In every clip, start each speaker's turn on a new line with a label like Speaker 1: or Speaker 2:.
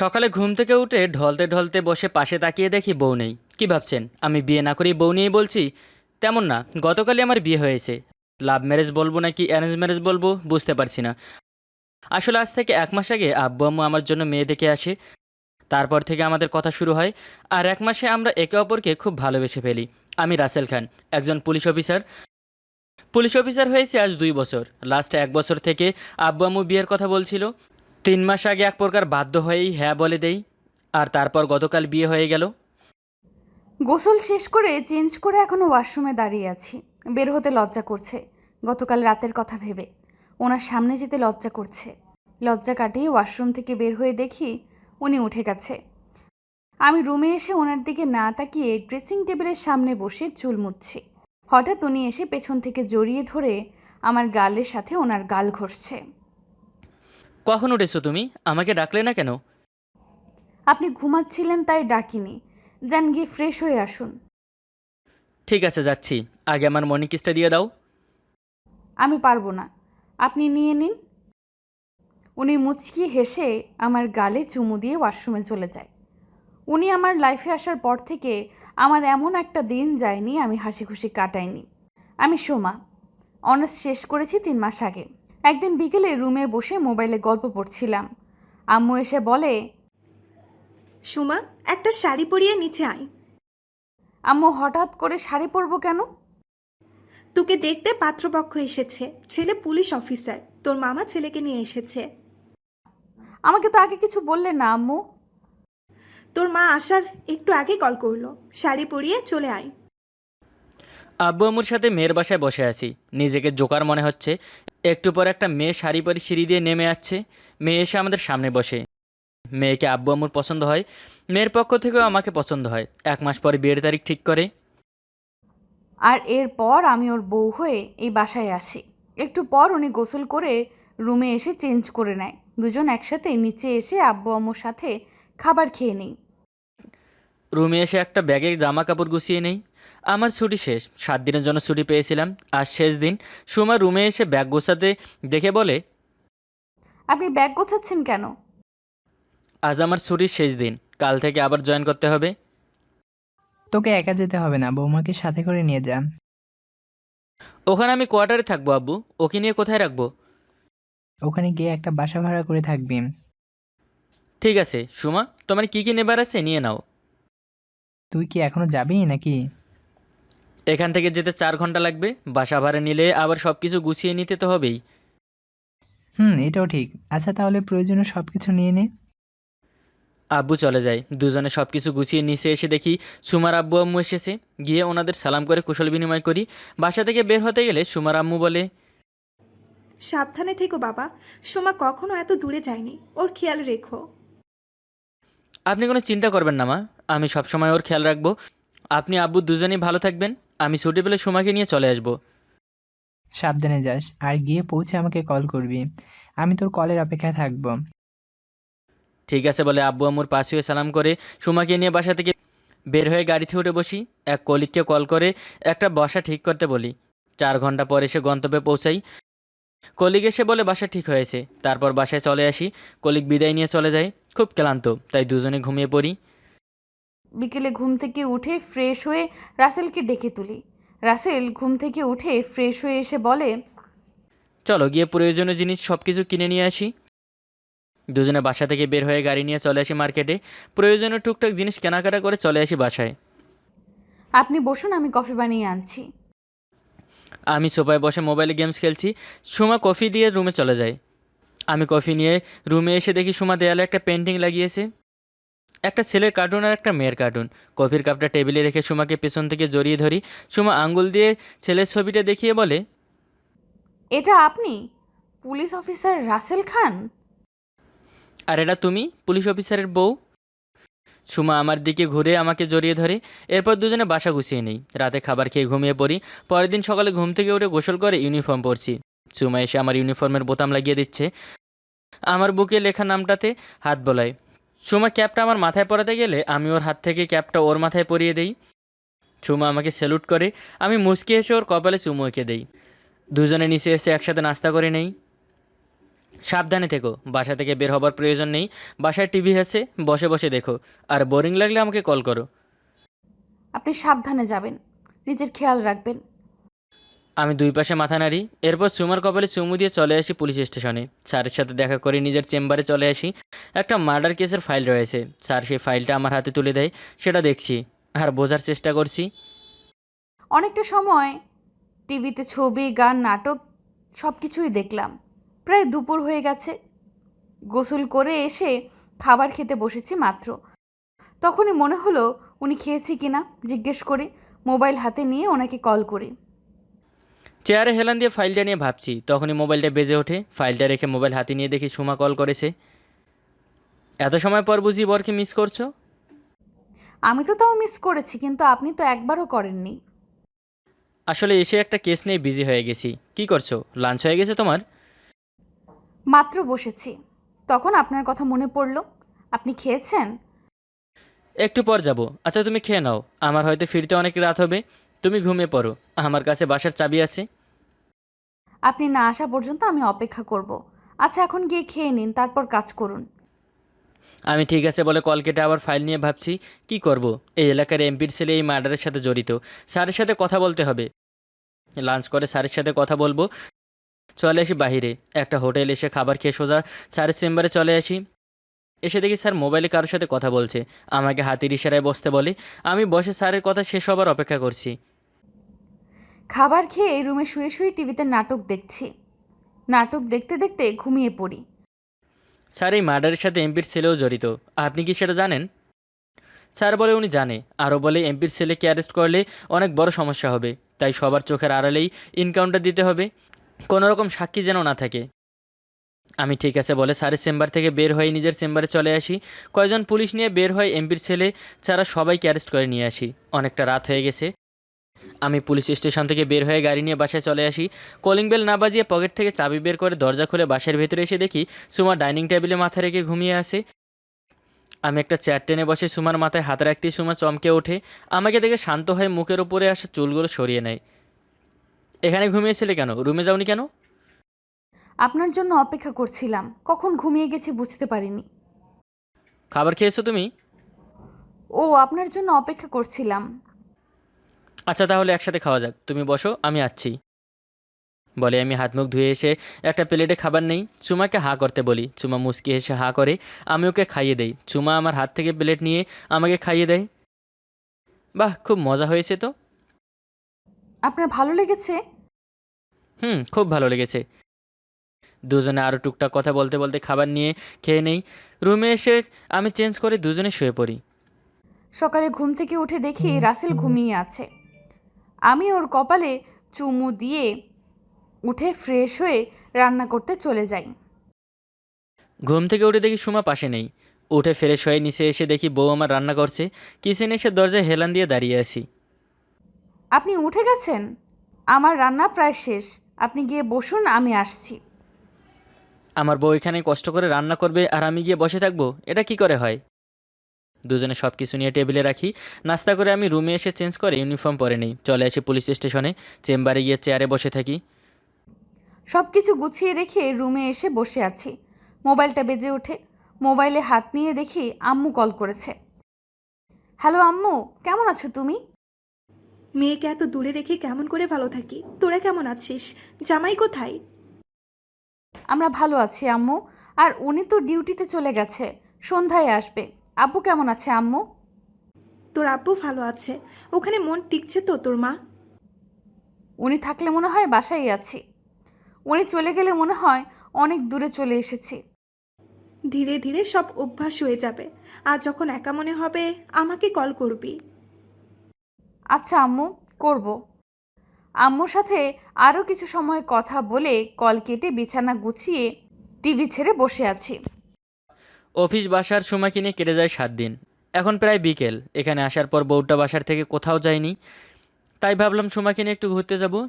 Speaker 1: সকালে ঘুম থেকে উঠে ঢলতে ঢলতে বসে পাশে তাকিয়ে দেখি বউ নেই। কি ভাবছেন? আমি বিয়ে না করেই বউ নিয়েই বলছি? তেমন না, গতকালই আমার বিয়ে হয়েছে। লাভ ম্যারেজ বলব নাকি অ্যারেঞ্জ ম্যারেজ বলব? বুঝতে পারছি না। আসলে আজ থেকে এক মাস আগে আব্বু আম্মু আমার জন্য মেয়ে দেখে আসে। তারপর থেকে আমাদের কথা শুরু হয়। আর এক মাসে আমরা একে অপরকে খুব ভালোবেসে ফেলি। আমি রাসেল খান, একজন পুলিশ অফিসার। পুলিশ অফিসার হয়েছে আজ দুই বছর। লাস্ট এক বছর থেকে আব্বু আম্মু বিয়ের কথা বলছিল। তিন মাস আগে এক প্রকার বাধ্য হয়েই হ্যাঁ বলে দেই, আর তারপর গতকাল বিয়ে হয়ে গেল।
Speaker 2: গোসল শেষ করে চেঞ্জ করে এখনও ওয়াশরুমে দাঁড়িয়ে আছি। বের হতে লজ্জা করছে, গতকাল রাতের কথা ভেবে। ওনার সামনে যেতে লজ্জা করছে। লজ্জা কাটিয়ে ওয়াশরুম থেকে বের হয়ে দেখি উনি উঠে গেছে। আমি রুমে এসে ওনার দিকে না তাকিয়ে ড্রেসিং টেবিলের সামনে বসে চুল মুছছি। হঠাৎ উনি এসে পেছন থেকে জড়িয়ে ধরে আমার গালের সাথে ওনার গাল ঘষছে।
Speaker 1: কখন উঠেছো তুমি? আমাকে ডাকলে না কেন?
Speaker 2: আপনি ঘুমাচ্ছিলেন তাই ডাকিনি। যান গিয়ে ফ্রেশ হয়ে আসুন।
Speaker 1: ঠিক আছে যাচ্ছি। আগে আমার মর্নিং কিসটা দিয়ে দাও।
Speaker 2: আমি পারব না। আপনি নিয়ে নিন। উনি মুচকি হেসে আমার গালে চুমু দিয়ে ওয়াশরুমে চলে যায়। উনি আমার লাইফে আসার পর থেকে আমার এমন একটা দিন যায়নি আমি হাসি খুশি কাটাইনি। আমি সোমা। অনার্স শেষ করেছি তিন মাস আগে। একদিন বিকেলে রুমে বসে মোবাইলে গল্প পড়ছিলাম। আম্মু এসে বলে
Speaker 3: সুমা একটা শাড়ি পরিয়ে নিচে আয়।
Speaker 2: আম্মু হঠাৎ করে শাড়ি পরবো কেন?
Speaker 3: তোকে দেখতে পাত্রপক্ষ এসেছে ছেলে পুলিশ অফিসার তোর মামা ছেলেকে নিয়ে এসেছে।
Speaker 2: আমাকে তো আগে কিছু বললে না আম্মু।
Speaker 3: তোর মা আসার একটু আগে কল করল শাড়ি পরিয়ে চলে আয়।
Speaker 1: আব্বু আম্মুর সাথে মেয়ের বাসায় বসে আছি নিজেকে জোকার মনে হচ্ছে একটু পর একটা মেয়ে শাড়ি পরে সিঁড়ি দিয়ে নেমে আসছে। মেয়ে এসে আমাদের সামনে বসে। মেয়েকে আব্বু আম্মুর পছন্দ হয়। মেয়ের পক্ষ থেকেও আমাকে পছন্দ হয়। এক মাস পরে বিয়ের তারিখ ঠিক করে।
Speaker 2: আর এরপর আমি ওর বউ হয়ে এই বাসায় আসি। একটু পর উনি গোসল করে রুমে এসে চেঞ্জ করে নেয়। দুজন একসাথে নিচে এসে আব্বু আম্মুর সাথে খাবার খেয়ে নিই।
Speaker 1: রুমে এসে একটা ব্যাগে জামা কাপড় গুছিয়ে নেই। আমার ছুটি শেষ। সাত দিনের জন্য ছুটি পেয়েছিলাম। আর শেষ দিন সুমা রুমে এসে ব্যাগ গোছাতে দেখে বলে
Speaker 2: আপনি ব্যাগ গোছাচ্ছেন কেন?
Speaker 1: আজ আমার ছুটির শেষ দিন। কাল থেকে আবার জয়েন করতে হবে।
Speaker 4: তোকে একা যেতে হবে না বৌমাকে সাথে করে নিয়ে যা।
Speaker 1: ওখানে আমি কোয়ার্টারে থাকব আব্বু। ওকে নিয়ে কোথায় রাখব?
Speaker 4: ওখানে গিয়ে একটা বাসা ভাড়া করে থাকবি।
Speaker 1: ঠিক আছে সুমা। তোমার কী কী নেবার আছে নিয়ে নাও।
Speaker 4: তুই কি এখনও যাবি নাকি?
Speaker 1: এখান থেকে যেতে চার ঘণ্টা লাগবে বাসা ভাড়া নিলে আবার সব কিছু গুছিয়ে নিতে তো হবেই।
Speaker 4: হুম এটাও ঠিক। আচ্ছা তাহলে প্রয়োজনীয় সব কিছু নিয়ে নে।
Speaker 1: আব্বু চলে যায়। দুজনে সব কিছু গুছিয়ে নিচে এসে দেখি সুমার আব্বু আম্মু এসেছে। গিয়ে ওনাদের সালাম করে কুশল বিনিময় করি। বাসা থেকে বের হতে গেলে সুমার আম্মু বলে
Speaker 3: সাবধানে থেকো বাবা। সোমা কখনো এত দূরে যায়নি। ওর খেয়াল রেখো।
Speaker 1: আপনি কোনো চিন্তা করবেন না মা। আমি সবসময় ওর খেয়াল রাখব। আপনি আব্বু দুজনেই ভালো থাকবেন। আমি ছুটি পেলে সুমাকে নিয়ে চলে আসব।
Speaker 4: সাবধানে যাস আর গিয়ে পৌঁছে আমাকে কল করবি। আমি তোর কলের অপেক্ষায় থাকব।
Speaker 1: ঠিক আছে বলে আব্বু আম্মুর পাশে হয়ে সালাম করে সুমাকে নিয়ে বাসা থেকে বের হয়ে গাড়িতে উঠে বসি। এক কলিককে কল করে একটা বসা ঠিক করতে বলি। চার ঘণ্টা পর এসে গন্তব্যে পৌঁছাই। কলিগ এসে বলে বাসা ঠিক হয়েছে। তারপর বাসায় চলে আসি। কলিক বিদায় নিয়ে চলে যায়। খুব ক্লান্ত তাই দুজনে ঘুমিয়ে পড়ি।
Speaker 2: বিকেলে ঘুম থেকে উঠে ফ্রেশ হয়ে রাসেলকে ডেকে তুলি। রাসেল ঘুম থেকে উঠে ফ্রেশ হয়ে এসে বলে
Speaker 1: চলো গিয়ে প্রয়োজনীয় জিনিস সব কিছু কিনে নিয়ে আসি। দুজনে বাসা থেকে বের হয়ে গাড়ি নিয়ে চলে আসি মার্কেটে। প্রয়োজনীয় টুকটাক জিনিস কেনাকাটা করে চলে আসি বাসায়।
Speaker 2: আপনি বসুন আমি কফি বানিয়ে আনছি।
Speaker 1: আমি সোফায় বসে মোবাইলে গেমস খেলছি। সুমা কফি দিয়ে রুমে চলে যায়। আমি কফি নিয়ে রুমে এসে দেখি সুমা দেয়ালে একটা পেন্টিং লাগিয়েছে। একটা ছেলের কার্টুন আর একটা মেয়ের কার্টুন কফির কাপটা টেবিলে রেখে সুমাকে পেছন থেকে জড়িয়ে ধরি। সুমা আঙ্গুল দিয়ে ছেলের ছবিটা দেখিয়ে বলে
Speaker 2: এটা আপনি? Police officer Rasel Khan?
Speaker 1: আর এটা তুমি? পুলিশ অফিসারের বউ? সুমা আমার দিকে ঘুরে আমাকে জড়িয়ে ধরে। এরপর দুজনে বাসা গুছিয়ে নেই। রাতে খাবার খেয়ে ঘুমিয়ে পড়ি। পরের দিন সকালে ঘুম থেকে উঠে গোসল করে ইউনিফর্ম পরছি। সুমা এসে আমার ইউনিফর্মের বোতাম লাগিয়ে দিচ্ছে। আমার বুকে লেখা নামটাতে হাত বোলায়। সুমা, ক্যাপটা আমার মাথায় পরাতে গেলে আমি ওর হাত থেকে ক্যাপটা ওর মাথায় পরিয়ে দেই। সুমা আমাকে স্যালুট করে, আমি মুচকি এসে ওর কপালে চুমু এঁকে দেই। দুজনে নিচে এসে একসাথে নাস্তা করে নেই। সাবধানে থেকো, বাসা থেকে বের হবার প্রয়োজন নেই। বাসায় টিভি আছে, বসে বসে দেখো। আর বোরিং লাগলে আমাকে কল করো।
Speaker 2: আপনি সাবধানে যাবেন, নিজের খেয়াল রাখবেন।
Speaker 1: আমি দুই পাশে মাথা নাড়ি, এরপর সুমার কপালে চুমু দিয়ে চলে আসি পুলিশ স্টেশনে। স্যারের সাথে দেখা করে নিজের চেম্বারে চলে আসি। একটা মার্ডার কেসের ফাইল রয়েছে। স্যার সেই ফাইলটা আমার হাতে তুলে দেয়, সেটা দেখছি আর বোঝার চেষ্টা করছি।
Speaker 2: অনেকটা সময় টিভিতে ছবি, গান, নাটক সব কিছুই দেখলাম। প্রায় দুপুর হয়ে গেছে। গোসল করে এসে খাবার খেতে বসেছি মাত্র। তখনই মনে হলো, উনি খেয়েছি কিনা জিজ্ঞেস করি। মোবাইল হাতে নিয়ে ওনাকে কল করি।
Speaker 1: চেয়ারে হেলান দিয়ে ফাইলটা নিয়ে ভাবছি। তখনই মোবাইলটা বেজে ওঠে। ফাইলটা রেখে মোবাইল হাতে নিয়ে দেখি সুমা কল করেছে। এত সময় পর বুঝি বরকে মিস করছ?
Speaker 2: আমি তো তাও মিস করেছি কিন্তু আপনি তো একবারও করেননি।
Speaker 1: আসলে এসে একটা কেস নিয়ে বিজি হয়ে গেছি। কি করছ? লাঞ্চ হয়ে গেছে তোমার?
Speaker 2: মাত্র বসেছি। তখন আপনার কথা মনে পড়ল। আপনি খেয়েছেন?
Speaker 1: একটু পর যাব। আচ্ছা তুমি খেয়ে নাও। আমার হয়তো ফিরতে অনেক রাত হবে। তুমি ঘুমিয়ে পড়ো। আমার কাছে বাসার চাবি আছে।
Speaker 2: আপনি না আসা পর্যন্ত আমি অপেক্ষা করব। আচ্ছা এখন গিয়ে খেয়ে নিন, তারপর কাজ করুন।
Speaker 1: আমি ঠিক আছে বলে কল কেটে আবার ফাইল নিয়ে ভাবছি, কি করব? এই এলাকার এমপির ছেলে এই মার্ডারের সাথে জড়িত। স্যারের সাথে কথা বলতে হবে। লাঞ্চ করে স্যারের সাথে কথা বলব। চলে আসি বাহিরে। একটা হোটেল এসে খাবার খেয়ে সোজা স্যারের চেম্বারে চলে আসি। এসে দেখি স্যার মোবাইলে কারোর সাথে কথা বলছে। আমাকে হাতির ইশারায় বসতে বলে, আমি বসে স্যারের কথা শেষ হবার অপেক্ষা করছি।
Speaker 2: খাবার খেয়ে রুমে শুয়ে শুয়ে টিভিতে নাটক দেখছি। নাটক দেখতে দেখতে ঘুমিয়ে পড়ি।
Speaker 1: স্যার, এই মার্ডারের সাথে এমপির ছেলেও জড়িত। আপনি কি সেটা জানেন? স্যার বলে উনি জানে। আরও বলে, এমপির ছেলেকে অ্যারেস্ট করলে অনেক বড় সমস্যা হবে। তাই সবার চোখের আড়ালেই ইনকাউন্টার দিতে হবে। কোনো রকম সাক্ষী যেন না থাকে। আমি ঠিক আছে বলে স্যারের চেম্বার থেকে বের হয়ে নিজের চেম্বারে চলে আসি। কয়জন পুলিশ নিয়ে বের হয় এমপির ছেলে ছাড়া সবাইকে অ্যারেস্ট করে নিয়ে আসি। অনেকটা রাত হয়ে গেছে। আমি পুলিশ স্টেশন থেকে বের হয়ে গাড়ি নিয়ে বাসায় চলে আসি। কলিং বেল না বাজিয়ে পকেট থেকে চাবি বের করে দরজা খুলে বাসার ভেতরে এসে দেখি সুমা ডাইনিং টেবিলে মাথা রেখে ঘুমিয়ে আসে আমি একটা চেয়ার টেনে বসে সুমার মাথায় হাত রাখতেই সুমা চমকে ওঠে। আমাকে দেখে শান্ত হয়ে মুখের উপরে আসা চুলগুলো সরিয়ে নেয়। এখানে ঘুমিয়েছিলে কেন? রুমে যাওনি কেন?
Speaker 2: আপনার জন্য অপেক্ষা করছিলাম। কখন ঘুমিয়ে গেছি বুঝতে পারিনি।
Speaker 1: খাবার খেয়েছো তুমি?
Speaker 2: ও আপনার জন্য অপেক্ষা করছিলাম।
Speaker 1: আচ্ছা তাহলে একসাথে খাওয়া যাক। তুমি বসো আমি আসছি। বলে আমি হাত মুখ ধুয়ে এসে একটা প্লেটে খাবার নেই। চুমাকে হা করতে বলি। চুমা মুচকি এসে হা করে আমি ওকে খাইয়ে দেই। চুমা আমার হাত থেকে প্লেট নিয়ে আমাকে খাইয়ে দেয়। বাহ খুব মজা হয়েছে তো।
Speaker 2: আপনার ভালো লেগেছে?
Speaker 1: হুম খুব ভালো লেগেছে। দুজনে আরও টুকটাক কথা বলতে বলতে খাবার নিয়ে খেয়ে নেই। রুমে এসে আমি চেঞ্জ করে দুজনে শুয়ে পড়ি।
Speaker 2: সকালে ঘুম থেকে উঠে দেখি রাসেল ঘুমিয়ে আছে। আমি ওর কপালে চুমু দিয়ে উঠে ফ্রেশ হয়ে রান্না করতে চলে যাই।
Speaker 1: ঘুম থেকে উঠে দেখি সুমা পাশে নেই। উঠে ফ্রেশ হয়ে নিচে এসে দেখি বউ আমার রান্না করছে। কিচেনে এসে দরজায় হেলান দিয়ে দাঁড়িয়ে আছি।
Speaker 2: আপনি উঠে গেছেন? আমার রান্না প্রায় শেষ। আপনি গিয়ে বসুন আমি আসছি।
Speaker 1: আমার বউ এখানে কষ্ট করে রান্না করবে আর আমি গিয়ে বসে থাকব? এটা কি করে হয়? দুজনে সব কিছু নিয়ে টেবিলে রাখি। নাস্তা করে আমি রুমে এসে চেঞ্জ করে ইউনিফর্ম পরে নেই। চলে আসি পুলিশ স্টেশনে। চেম্বারে গিয়ে চেয়ারে বসে থাকি।
Speaker 2: সব কিছু গুছিয়ে রেখে রুমে এসে বসে আছি। মোবাইলটা বেজে ওঠে। মোবাইলে হাত নিয়ে দেখি আম্মু কল করেছে। হ্যালো আম্মু কেমন আছো তুমি?
Speaker 3: মেয়েকে এত দূরে রেখে কেমন করে ভালো থাকি? তোরা কেমন আছিস? জামাই কোথায়?
Speaker 2: আমরা ভালো আছি আম্মু। আর উনি তো ডিউটিতে চলে গেছে। সন্ধ্যায় আসবে। আব্বু কেমন আছে আম্মু?
Speaker 3: তোর আব্বু ভালো আছে। ওখানে মন টিকছে তো তোর মা?
Speaker 2: উনি থাকলে মনে হয় বাসায় আছি। উনি চলে গেলে মনে হয় অনেক দূরে চলে এসেছি।
Speaker 3: ধীরে ধীরে সব অভ্যাস হয়ে যাবে। আর যখন একা মনে হবে আমাকে কল করবি।
Speaker 2: আচ্ছা আম্মু করব। আম্মুর সাথে আরও কিছু সময় কথা বলে কল কেটে বিছানা গুছিয়ে টিভি ছেড়ে বসে আছি।
Speaker 1: অফিস বাসার সময় কিনে কেটে যায় সাত দিন। এখন প্রায় বিকেল। এখানে আসার পর বউটা বাসার থেকে কোথাও যায়নি। তাই ভাবলাম সুমাকে নিয়ে একটু ঘুরতে যাব।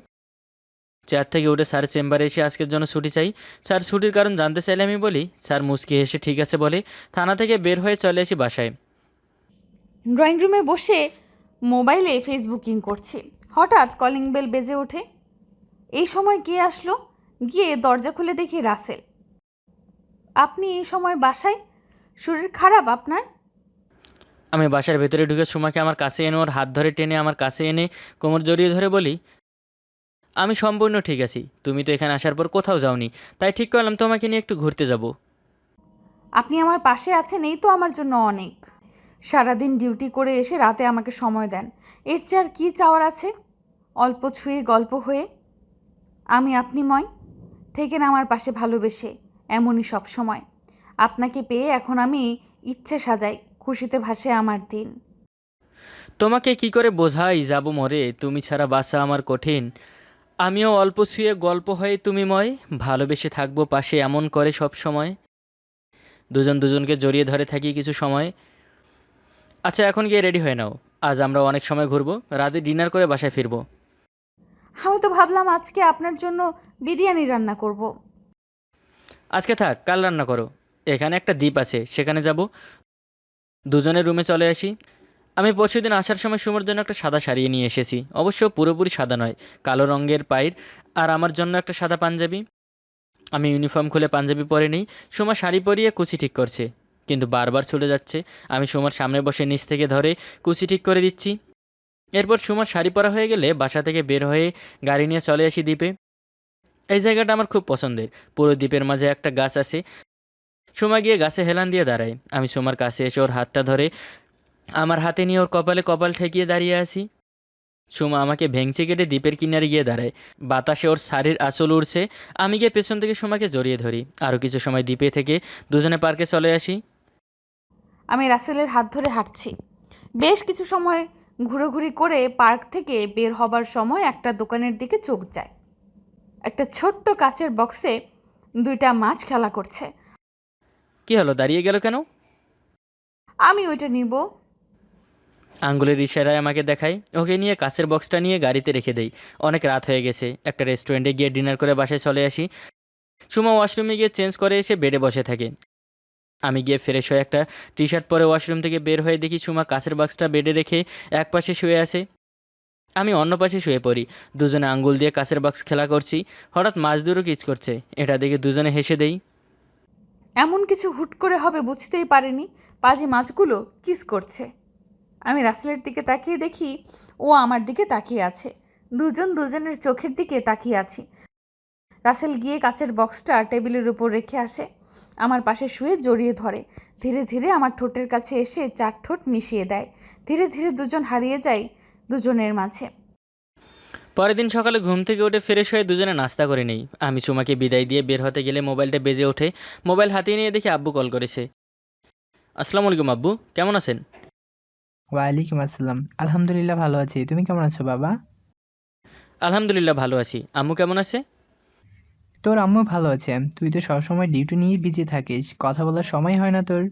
Speaker 1: চেয়ার থেকে উঠে স্যার চেম্বারে এসে আজকের জন্য ছুটি চাই। স্যার ছুটির কারণ জানতে চাইলে আমি বলি, স্যার মুচকি হেসে ঠিক আছে বলে থানা থেকে বের হয়ে চলে আসি বাসায়।
Speaker 2: ড্রয়িং রুমে বসে মোবাইলে ফেসবুকিং করছি। হঠাৎ কলিং বেল বেজে ওঠে। এই সময় কে আসলো? গিয়ে দরজা খুলে দেখি রাসেল। আপনি এই সময় বাসায়? শরীর খারাপ আপনার?
Speaker 1: আমি বাসার ভেতরে ঢুকে সুমাকে আমার কাছে এনে ওর হাত ধরে টেনে আমার কাছে এনে কোমর জড়িয়ে ধরে বলি আমি সম্পূর্ণ ঠিক আছি। তুমি তো এখানে আসার পর কোথাও যাওনি। তাই ঠিক করলাম তোমাকে নিয়ে একটু ঘুরতে যাব।
Speaker 2: আপনি আমার পাশে আছেন এই তো আমার জন্য অনেক। সারাদিন ডিউটি করে এসে রাতে আমাকে সময় দেন। এর চেয়ে আর কী চাওয়ার আছে? অল্প ছুঁয়ে গল্প হয়ে। আমি আপনি ময়। থেকেন আমার পাশে ভালোবেসে। এমনই সব সময়। আপনাকে পেয়ে এখন আমি ইচ্ছে সাজাই খুশিতে ভাসে আমার দিন।
Speaker 1: তোমাকে কি করে বোঝাই যাব মরে? তুমি ছাড়া বাসা আমার কঠিন। আমিও অল্প শুয়ে গল্প হয়ে তুমি ময় ভালোবেসে থাকব পাশে এমন করে সব সময়। দুজন দুজনকে জড়িয়ে ধরে থাকি কিছু সময়। আচ্ছা এখন গিয়ে রেডি হয়ে নাও। আজ আমরা অনেক সময় ঘুরবো রাতে ডিনার করে বাসায় ফিরবো।
Speaker 2: আমি তো ভাবলাম আজকে আপনার জন্য বিরিয়ানি রান্না করব।
Speaker 1: আজকে থাক কাল রান্না করো। এখানে একটা দ্বীপ আছে, সেখানে যাব। দুজনের রুমে চলে আসি। আমি পরশুদিন আসার সময় সুমোর জন্য একটা সাদা শাড়ি নিয়ে এসেছি। অবশ্য পুরোপুরি সাদা নয়, কালো রঙের পায়ের, আর আমার জন্য একটা সাদা পাঞ্জাবি। আমি ইউনিফর্ম খুলে পাঞ্জাবি পরে নিই। সুমা শাড়ি পরিয়ে কুচি ঠিক করছে, কিন্তু বারবার ছুটে যাচ্ছে। আমি সুমার সামনে বসে নিচ থেকে ধরে কুচি ঠিক করে দিচ্ছি। এরপর সুমার শাড়ি পরা হয়ে গেলে বাসা থেকে বের হয়ে গাড়ি নিয়ে চলে আসি দ্বীপে। এই জায়গাটা আমার খুব পছন্দের। পুরো দ্বীপের মাঝে একটা গাছ আছে। সোমা গিয়ে গাছে হেলান দিয়ে দাঁড়ায়। আমি সোমার কাছে এসে ওর হাতটা ধরে আমার হাতে নিয়ে ওর কপালে কপাল ঠেকিয়ে দাঁড়িয়ে আছি। সোমা আমাকে ভেঙচি কেটে দ্বীপের কিনারে গিয়ে দাঁড়ায়। বাতাসে ওর শাড়ির আঁচল উড়ছে। আমি গিয়ে পেছন থেকে সোমাকে জড়িয়ে ধরি। আরও কিছু সময় দ্বীপে থেকে দুজনে পার্কে চলে আসি।
Speaker 2: আমি রাসেলের হাত ধরে হাঁটছি। বেশ কিছু সময় ঘুরোঘুরি করে পার্ক থেকে বের হবার সময় একটা দোকানের দিকে চোখ যায়। একটা ছোট্ট কাচের বক্সে দুইটা মাছ খেলা করছে।
Speaker 1: কি হলো দাঁড়িয়ে গেল কেন?
Speaker 2: আমি ওইটা নিব।
Speaker 1: আঙ্গুলের ইশারায় আমাকে দেখায় ওকে নিয়ে কাছের বক্সটা নিয়ে গাড়িতে রেখে দেই। অনেক রাত হয়ে গেছে। একটা রেস্টুরেন্টে গিয়ে ডিনার করে বাসায় চলে আসি। সুমা ওয়াশরুমে গিয়ে চেঞ্জ করে এসে বেডে বসে থাকে। আমি গিয়ে ফ্রেশ হয়ে একটা টি শার্ট পরে ওয়াশরুম থেকে বের হয়ে দেখি সুমা কাছের বক্সটা বেডে রেখে এক পাশে শুয়ে আছে। আমি অন্য পাশে শুয়ে পড়ি। দুজনে আঙ্গুল দিয়ে কাছের বক্স খেলা করছি। হঠাৎ মাছ দুটো কিচ করছে। এটা দেখে দুজনে হেসে দেই
Speaker 2: এমন কিছু হুট করে হবে বুঝতেই পারিনি। পাজি মাছগুলো কিস করছে। আমি রাসেলের দিকে তাকিয়ে দেখি ও আমার দিকে তাকিয়ে আছে। দুজন দুজনের চোখের দিকে তাকিয়ে আছি। রাসেল গিয়ে কাচের বক্সটা টেবিলের উপর রেখে আসে। আমার পাশে শুয়ে জড়িয়ে ধরে। ধীরে ধীরে আমার ঠোঁটের কাছে এসে চার ঠোঁট মিশিয়ে দেয়। ধীরে ধীরে দুজন হারিয়ে যায় দুজনের মাঝে।
Speaker 1: পরের দিন সকালে ঘুম থেকে উঠে ফ্রেশ হয়ে দুজনে নাস্তা করে নেই। আমি সুমাকে বিদায় দিয়ে বের হতে গেলে মোবাইলটা বেজে ওঠে। মোবাইল হাতিয়ে নিয়ে দেখি আব্বু কল করেছে। আসসালামু আলাইকুম আব্বু কেমন আছেন?
Speaker 4: ওয়ালাইকুম আসসালাম। আলহামদুলিল্লাহ ভালো আছি। তুমি কেমন আছো বাবা?
Speaker 1: আলহামদুলিল্লাহ ভালো আছি। আম্মু কেমন আছে?
Speaker 4: তোর আম্মু ভালো আছে। তুই তো সবসময় ডিউটি নিয়ে বিজি থাকিস। কথা বলার সময় হয় না তোর।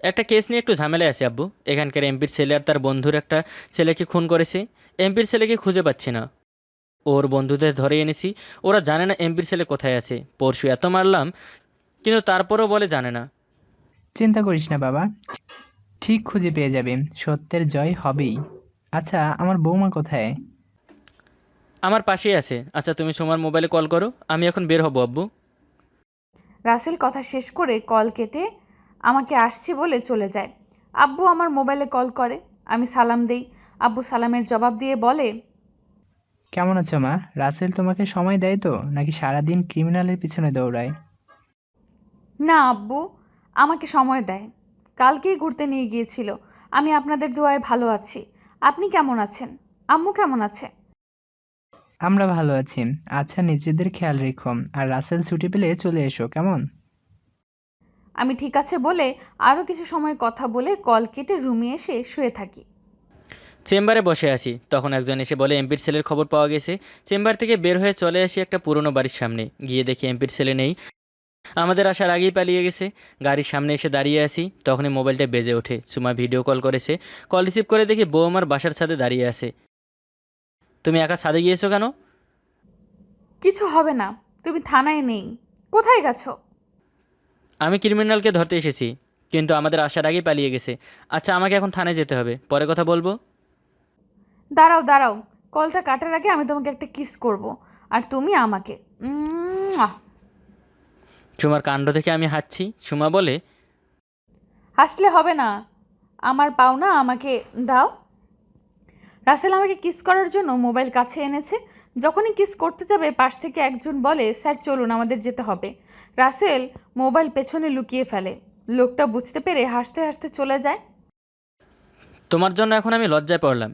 Speaker 1: একটা কেস নিয়ে একটু ঝামেলায় আছে আব্বু। এখানকার এমপির ছেলে আর তার বন্ধুর একটা ছেলেকে খুন করেছে। এমপির ছেলেকে খুঁজে পাচ্ছি না। ওর বন্ধুদের ধরে এনেছি। ওরা জানে না এমপির ছেলে কোথায় আছে। পরশু এত মারলাম কিন্তু তারপরও বলে জানে না।
Speaker 4: চিন্তা করিস না বাবা। ঠিক খুঁজে পেয়ে যাবে। সত্যের জয় হবেই। আচ্ছা আমার বৌমা কোথায়?
Speaker 1: আমার পাশেই আছে। আচ্ছা তুমি সোমার মোবাইলে কল করো। আমি এখন বের হব আব্বু।
Speaker 2: রাসেল কথা শেষ করে কল কেটে আমাকে আসছি বলে চলে যায়। আব্বু আমার মোবাইলে কল করে আমি সালাম দেই। আব্বু সালামের জবাব দিয়ে বলে
Speaker 4: কেমন আছো মা? রাসেল তোমাকে সময় দেয় তো? নাকি সারাদিন ক্রিমিনালের পিছনে দৌড়ায়?
Speaker 2: না আব্বু আমাকে সময় দেয়। কালকেই ঘুরতে নিয়ে গিয়েছিল। আমি আপনাদের দোয়ায় ভালো আছি। আপনি কেমন আছেন? আম্মু কেমন আছে?
Speaker 4: আমরা ভালো আছি। আচ্ছা নিজেদের খেয়াল রেখো। আর রাসেল ছুটি পেলে চলে এসো কেমন?
Speaker 2: আমি ঠিক আছে বলে আরও কিছু সময় কথা বলে কল কেটে রুমে এসে শুয়ে থাকি।
Speaker 1: চেম্বারে বসে আছি। তখন একজন এসে বলে এমপির ছেলের খবর পাওয়া গেছে। চেম্বার থেকে বের হয়ে চলে আসি একটা পুরনো বাড়ির সামনে। গিয়ে দেখি এমপির ছেলে নেই। আমাদের আসার আগেই পালিয়ে গেছে। গাড়ির সামনে এসে দাঁড়িয়ে আছি। তখনই মোবাইলটা বেজে ওঠে। সুমা ভিডিও কল করেছে। কল রিসিভ করে দেখি বউ আমার বাসার ছাদে দাঁড়িয়ে আছে। তুমি একা ছাদে গিয়েছো কেন?
Speaker 2: কিছু হবে না। তুমি থানায় নেই। কোথায় গেছো?
Speaker 1: আমি ক্রিমিনালকে ধরতে এসেছি কিন্তু আমাদের আসার আগেই পালিয়ে গেছে। আচ্ছা আমাকে এখন থানায় যেতে হবে। পরে কথা বলব।
Speaker 2: দাঁড়াও দাঁড়াও। কলটা কাটার আগে আমি তোমাকে একটা কিস করব। আর তুমি আমাকে।
Speaker 1: সুমার কাণ্ড থেকে আমি হাঁটছি সুমা বলে
Speaker 2: হাসলে হবে না। আমার পাওনা আমাকে দাও। রাসেল আমাকে কিস করার জন্য মোবাইল কাছে এনেছে। যখনই কিস করতে যাবে পাশ থেকে একজন বলে স্যার চলুন আমাদের যেতে হবে। রাসেল মোবাইল পেছনে লুকিয়ে ফেলে। লোকটা বুঝতে পেরে হাসতে হাসতে চলে যায়।
Speaker 1: তোমার জন্য এখন আমি লজ্জায় পড়লাম।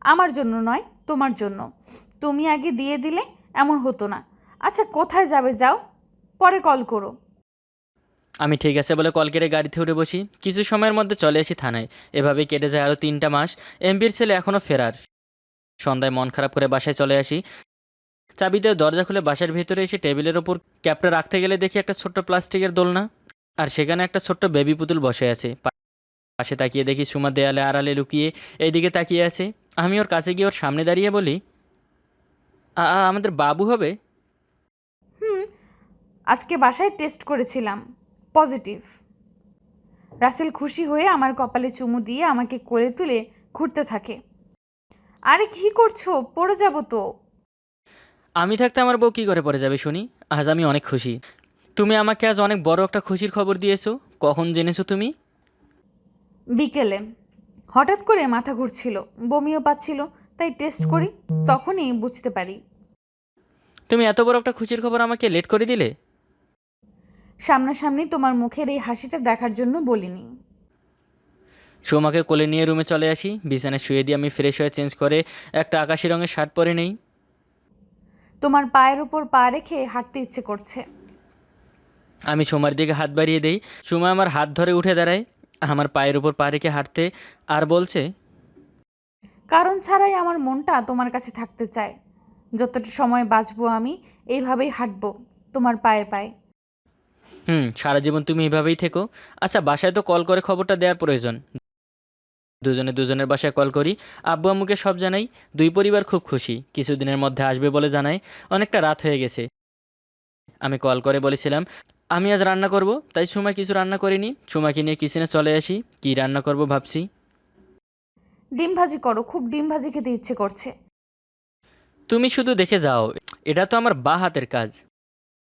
Speaker 2: আমার জন্য নয় তোমার জন্য। তুমি আগে দিয়ে দিলে এমন হতো না। আচ্ছা কোথায় যাবে যাও পরে কল করো।
Speaker 1: আমি ঠিক আছে বলে কল কেটে গাড়িতে উঠে বসি। কিছু সময়ের মধ্যে চলে আসি থানায়। এভাবেই কেটে যায় আরও তিনটা মাস। এমপির ছেলে এখনও ফেরার। সন্ধ্যায় মন খারাপ করে বাসায় চলে আসি। চাবি দিয়ে দরজা খুলে বাসার ভিতরে এসে টেবিলের ওপর ক্যাপটা রাখতে গেলে দেখি একটা ছোট্ট প্লাস্টিকের দোলনা। আর সেখানে একটা ছোট্ট বেবি পুতুল বসে আছে। পাশে তাকিয়ে দেখি সুমা দেয়ালে আড়ালে লুকিয়ে এইদিকে তাকিয়ে আছে। আমি ওর কাছে গিয়ে ওর সামনে দাঁড়িয়ে বলি "আ- আ, আমাদের বাবু হবে?
Speaker 2: হুম আজকে বাসায় টেস্ট করেছিলাম পজিটিভ। রাসেল খুশি হয়ে আমার কপালে চুমু দিয়ে আমাকে করে তুলে ঘুরতে থাকে। আরে কি করছ? পড়ে যাব তো।
Speaker 1: আমি থাকতে আমার বউ কী করে পড়ে যাবে শুনি? আজ আমি অনেক খুশি। তুমি আমাকে আজ অনেক বড় একটা খুশির খবর দিয়েছ। কখন জেনেছো তুমি?
Speaker 2: বিকেলে। হঠাৎ করে মাথা ঘুরছিল বমিও পাচ্ছিল তাই টেস্ট করি তখনই বুঝতে পারি।
Speaker 1: তুমি এত বড় একটা খুশির খবর আমাকে লেট করে দিলে?
Speaker 2: সামনাসামনি তোমার মুখের এই হাসিটা দেখার জন্য বলিনি।
Speaker 1: সোমাকে কোলে নিয়ে রুমে চলে আসি। বিছানায় শুয়ে দিয়ে আমি ফ্রেশ হয়ে চেঞ্জ করে একটা আকাশি রঙের শার্ট পরে নেই।
Speaker 2: তোমার পায়ের উপর পা রেখে হাঁটতে ইচ্ছে করছে।
Speaker 1: আমি সোমার দিকে হাত বাড়িয়ে দেই। সোমা আমার হাত ধরে উঠে দাঁড়ায়। আমার পায়ের উপর পা রেখে হাঁটতে আর বলছে
Speaker 2: কারণ ছাড়াই আমার মনটা তোমার কাছে থাকতে চায়। যতটা সময় বাঁচবো আমি এইভাবেই হাঁটবো তোমার পায়ে পায়ে।
Speaker 1: হুম সারা জীবন তুমি এভাবেই থেকো। আচ্ছা বাসায় তো কল করে খবরটা দেওয়ার প্রয়োজন। দুজনে দুজনের বাসায় কল করি আব্বু আম্মুকে সব জানাই দুই পরিবার খুব খুশি কিছুদিনের মধ্যে আসবে বলে জানাই অনেকটা রাত হয়ে গেছে। আমি কল করে বলেছিলাম আমি আজ রান্না করব তাই সুমা কিছু রান্না করিনি সুমাকে নিয়ে কিচেনে চলে আসি কি রান্না করব ভাবছি।
Speaker 2: ডিম ভাজি করো খুব ডিম ভাজি খেতে ইচ্ছে করছে।
Speaker 1: তুমি শুধু দেখে যাও এটা তো আমার বা হাতের কাজ।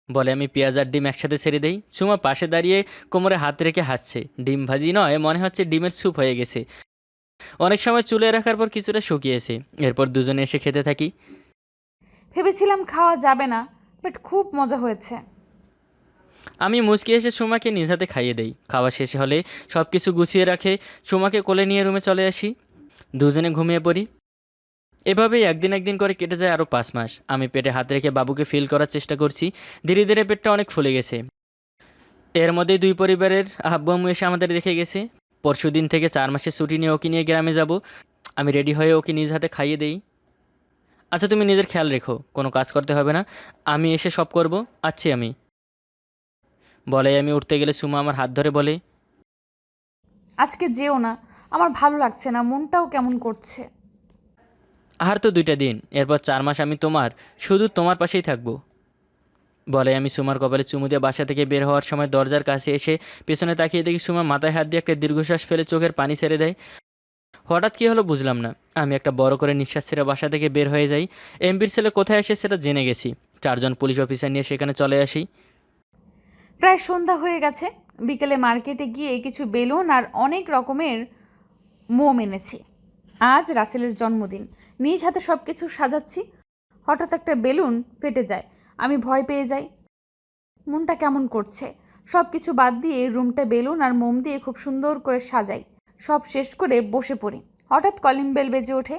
Speaker 1: বলে আমি পেঁয়াজ আর ডিম একসাথে ছেড়ে দেই সুমা পাশে দাঁড়িয়ে কোমরে হাত রেখে হাসছে ডিম ভাজি নয় মনে হচ্ছে ডিমের স্যুপ হয়ে গেছে। অনেক সময় চুলে রাখার পর কিছুটা শুকিয়েছে। এরপর দুজনে এসে খেতে থাকি।
Speaker 2: ভেবেছিলাম খাওয়া যাবে না বাট খুব মজা হয়েছে।
Speaker 1: আমি মুচকি এসে সুমাকে নিজ হাতে খাইয়ে দেই। খাওয়া শেষে হলে সব কিছু গুছিয়ে রাখে সুমাকে কোলে নিয়ে রুমে চলে আসি। দুজনে ঘুমিয়ে পড়ি। এভাবেই একদিন একদিন করে কেটে যায় আরও পাঁচ মাস। আমি পেটে হাত রেখে বাবুকে ফিল করার চেষ্টা করছি। ধীরে ধীরে পেটটা অনেক ফুলে গেছে। এর মধ্যেই দুই পরিবারের আব্বু আম্মু এসে আমাদের দেখে গেছে। পরশু দিন থেকে চার মাসের ছুটি নিয়ে ওকে নিয়ে গ্রামে যাব। আমি রেডি হয়ে ওকে নিজ হাতে খাইয়ে দেই। আচ্ছা তুমি নিজের খেয়াল রেখো কোনো কাজ করতে হবে না। আমি এসে সব করব আচ্ছি আমি। বলে আমি উঠতে গেলে সুমা আমার হাত ধরে বলে
Speaker 2: আজকে যেও না আমার ভালো লাগছে না মনটাও কেমন করছে।
Speaker 1: আর তো দুইটা দিন এরপর চার মাস আমি তোমার শুধু তোমার পাশেই থাকব। বলে, আমি সুমার কপালে চুমু দিয়ে বাসা থেকে বের হওয়ার সময় দরজার কাছে এসে পেছনে তাকিয়ে দেখি সুমা মাথায় হাত দিয়ে একটা দীর্ঘশ্বাস ফেলে চোখের পানি ছেড়ে দেয়। হঠাৎ কী হলো বুঝলাম না। আমি একটা বড় করে নিঃশ্বাস ছেড়ে বাসা থেকে বের হয়ে যাই। এমপির ছেলে কোথায় আসে সেটা জেনে গেছি। চারজন পুলিশ অফিসার নিয়ে সেখানে চলে আসি।
Speaker 2: প্রায় সন্ধ্যা হয়ে গেছে। বিকেলে মার্কেটে গিয়ে কিছু বেলুন আর অনেক রকমের মোম এনেছি। আজ রাসেলের জন্মদিন। নিজ হাতে সব কিছু সাজাচ্ছি। হঠাৎ একটা বেলুন ফেটে যায়। আমি ভয় পেয়ে যাই। মনটা কেমন করছে? সব কিছু বাদ দিয়ে রুমটা বেলুন আর মোম দিয়ে খুব সুন্দর করে সাজাই। সব শেষ করে বসে পড়ি। হঠাৎ কলিং বেল বেজে ওঠে।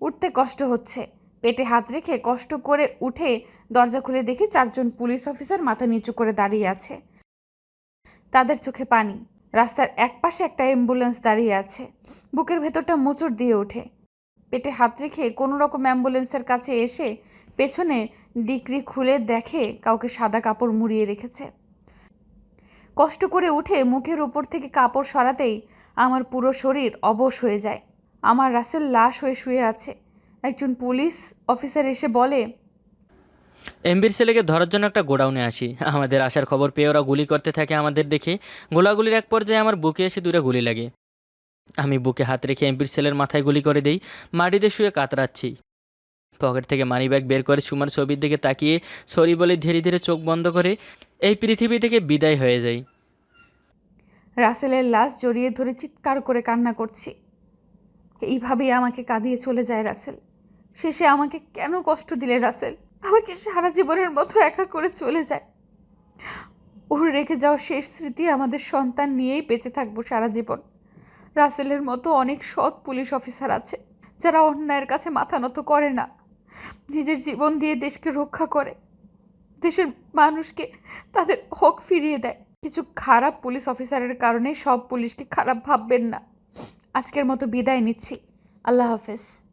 Speaker 2: উঠতে কষ্ট হচ্ছে। পেটে হাত রেখে কষ্ট করে উঠে দরজা খুলে দেখি চারজন পুলিশ অফিসার মাথা নিচু করে দাঁড়িয়ে আছে। তাদের চোখে পানি। রাস্তার একপাশে একটা অ্যাম্বুলেন্স দাঁড়িয়ে আছে। বুকের ভেতরটা মোচড় দিয়ে ওঠে। পেটে হাত রেখে কোনো রকম অ্যাম্বুলেন্সের কাছে এসে পেছনে ডিকরি খুলে দেখে কাউকে সাদা কাপড় মুড়িয়ে রেখেছে। কষ্ট করে উঠে মুখের উপর থেকে কাপড় সরাতেই আমার পুরো শরীর অবশ হয়ে যায়। আমার রাসেল লাশ হয়ে শুয়ে আছে। একজন পুলিশ অফিসার এসে বলে,
Speaker 1: এমবির ছেলেকে ধরার জন্য একটা গোডাউনে আসি। আমাদের আসার খবর পেয়ে ওরা গুলি করতে থাকে আমাদের দেখে গোলাগুলির এক পর্যায়ে আমার বুকে এসে দূরে গুলি লাগে। আমি বুকে হাত রেখে এমপির ছেলের মাথায় গুলি করে দেই, মাটিতে শুয়ে কাতরাচ্ছি। পকেট থেকে মানি ব্যাগ বের করে সুমার ছবির দিকে তাকিয়ে সরি বলে ধীরে ধীরে চোখ বন্ধ করে এই পৃথিবী থেকে বিদায় হয়ে যাই
Speaker 2: রাসেলের লাশ জড়িয়ে ধরে চিৎকার করে কান্না করছি। এইভাবেই আমাকে কাঁদিয়ে চলে যায় রাসেল। শেষে আমাকে কেন কষ্ট দিলে রাসেল? আমাকে সারা জীবনের মতো একা করে চলে যায়। ওর রেখে যাওয়া শেষ স্মৃতি আমাদের সন্তান নিয়েই বেঁচে থাকব সারা জীবন। রাসেলের মতো অনেক সৎ পুলিশ অফিসার আছে, যারা অন্যায়ের কাছে মাথা নত করে না। নিজের জীবন দিয়ে দেশকে রক্ষা করে, দেশের মানুষকে তাদের হক ফিরিয়ে দেয়। কিছু খারাপ পুলিশ অফিসারের কারণে সব পুলিশকে খারাপ ভাববেন না। আজকের মতো বিদায় নিচ্ছি। আল্লাহ হাফেজ।